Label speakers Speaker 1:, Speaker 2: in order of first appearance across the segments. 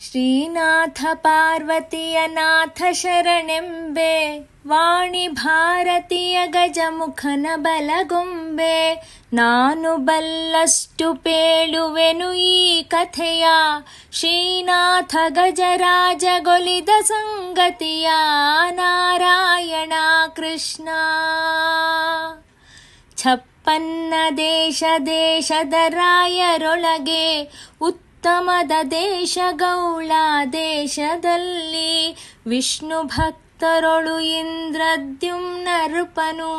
Speaker 1: ಶ್ರೀನಾಥ ಪಾರ್ವತಿಯ ನಾಥ ಶರಣೆಂಬೆ ವಾಣಿ ಭಾರತೀಯ ಗಜಮುಖನ ಬಲಗೊಂಬೆ ನಾನು ಬಲ್ಲಷ್ಟು ಪೇಳುವೆನು ಈ ಕಥೆಯ ಶ್ರೀನಾಥ ಗಜರಾಜಗೊಲಿದ ಸಂಗತಿಯ ನಾರಾಯಣ ಕೃಷ್ಣ ಛಪ್ಪನ್ನ ದೇಶ ದೇಶದ ರಾಯರೊಳಗೆ ಉತ್ತಮದ ದೇಶ ಗೌಳ ದೇಶದಲ್ಲಿ ವಿಷ್ಣು ಭಕ್ತರೊಳು ಇಂದ್ರದ್ಯುಮ್ನ ನೃಪನು,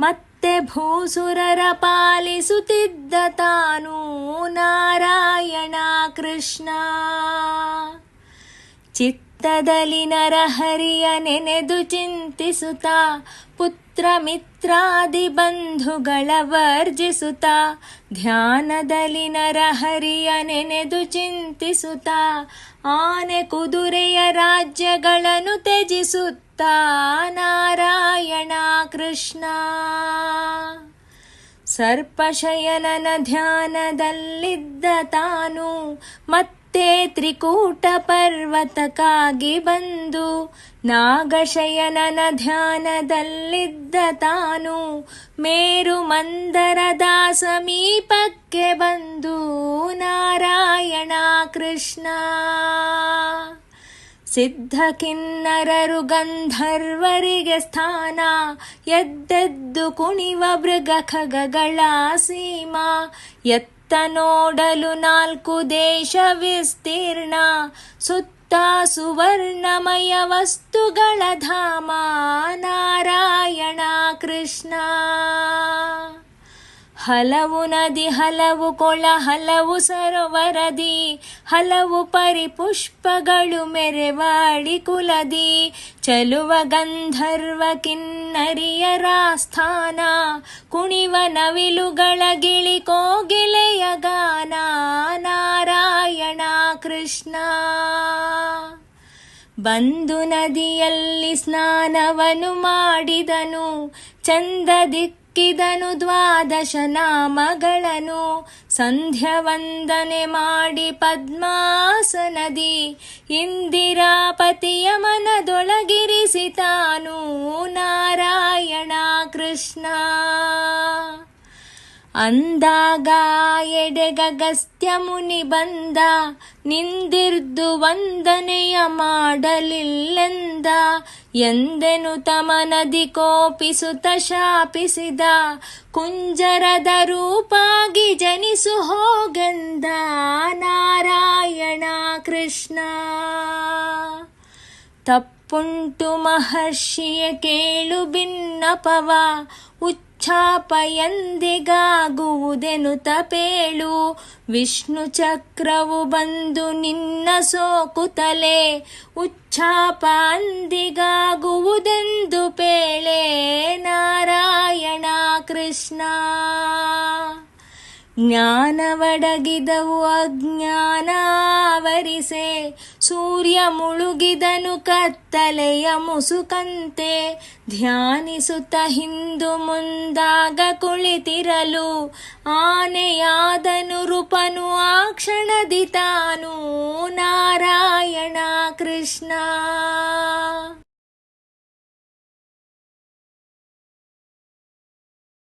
Speaker 1: ಮತ್ತೆ ಭೂಸುರರ ಪಾಲಿಸುತ್ತಿದ್ದ ತಾನು ನಾರಾಯಣ ಕೃಷ್ಣ. ಚಿತ್ತದಲ್ಲಿ ನರಹರಿಯ ನೆನೆದು ಚಿಂತಿಸುತ್ತ ಮಿತ್ರಾದಿ ಬಂಧುಗಳ ವರ್ಜಿಸುತ್ತ ಧ್ಯಾನದಲ್ಲಿ ನರಹರಿಯ ನೆನೆದು ಚಿಂತಿಸುತ್ತ, ಆನೆ ಕುದುರೆಯ ರಾಜ್ಯಗಳನ್ನು ತ್ಯಜಿಸುತ್ತ, ನಾರಾಯಣ ಕೃಷ್ಣ. ಸರ್ಪಶಯನನ ಧ್ಯಾನದಲ್ಲಿದ್ದ ತಾನು ಮತ್ತೆ ತ್ರಿಕೂಟ ಪರ್ವತಕ್ಕಾಗಿ ಬಂದು ನಾಗಶಯನನ ಧ್ಯಾನದಲ್ಲಿದ್ದ ತಾನು ಮೇರು ಮಂದರದ ಸಮೀಪಕ್ಕೆ ಬಂದು ನಾರಾಯಣ ಕೃಷ್ಣ. ಸಿದ್ಧ ಕಿನ್ನರರು ಗಂಧರ್ವರಿಗೆ ಸ್ಥಾನ, ಎದ್ದೆದ್ದು ಕುಣಿವ ಮೃಗ ಖಗಗಳ ಸೀಮಾ, ಎತ್ತ ನೋಡಲು ನಾಲ್ಕು ದೇಶ ವಿಸ್ತೀರ್ಣ, ಸುತ್ತ ಸುವರ್ಣಮಯ ವಸ್ತುಗಳ ಧಾಮ, ನಾರಾಯಣ ಕೃಷ್ಣ. ಹಲವು ನದಿ, ಹಲವು ಕೊಳ, ಹಲವು ಸರೋವರದಿ, ಹಲವು ಪರಿಪುಷ್ಪಗಳು ಮೆರೆವಾಡಿ ಕುಲದಿ, ಚಲುವ ಗಂಧರ್ವ ಕಿನ್ನರಿಯರ ಸ್ಥಾನ, ಕುಣಿವ ನವಿಲುಗಳ ಬಂದು ನದಿಯಲ್ಲಿ ಸ್ನಾನವನು ಮಾಡಿದನು ಚಂದ ದಿಕ್ಕಿದನು ದ್ವಾದಶ ಸಂಧ್ಯಾ ವಂದನೆ ಮಾಡಿ ಪದ್ಮಾಸನದಿ ಇಂದಿರಾಪತಿಯ ಮನದೊಳಗಿರಿಸಿತಾನು ಅಂದಾಗ ಎಡೆಗಗಸ್ತ್ಯ ಮುನಿ ಬಂದ, ನಿಂದಿರ್ದು ವಂದನೆಯ ಮಾಡಲಿಲ್ಲೆಂದ, ಎಂದೆನು ತಮ ನದಿ ಕೋಪಿಸುತ್ತ ಶಾಪಿಸಿದ, ಕುಂಜರದ ರೂಪಾಗಿ ಜನಿಸು ಹೋಗೆಂದ, ನಾರಾಯಣ ಕೃಷ್ಣ. ತಪ್ಪುಂಟು ಮಹರ್ಷಿಯ ಕೇಳು ಭಿನ್ನಪವ ಉಚ್ಚಾಪ ಎಂದಿಗಾಗುವುದೆನು ತಪೇಳು. ವಿಷ್ಣು ಚಕ್ರವು ಬಂದು ನಿನ್ನ ಸೋಕುತಲೆ. ಉಚ್ಛಾಪ ಅಂದಿಗಾಗುವುದೆಂದು ಪೇಳೆ ನಾರಾಯಣ ಕೃಷ್ಣ. ಜ್ಞಾನವಡಗಿದವು ಅಜ್ಞಾನಾವರಿಸೆ. ಸೂರ್ಯ ಮುಳುಗಿದನು ಕತ್ತಲೆಯ ಮುಸುಕಂತೆ. ಧ್ಯಾನಿಸುತ್ತ ಹಿಂದು ಮುಂದಾಗ ಕುಳಿತಿರಲು. ಆನೆಯಾದನು ರೂಪನು ಆ ಕ್ಷಣದಿ ತಾನು. ನಾರಾಯಣ ಕೃಷ್ಣ.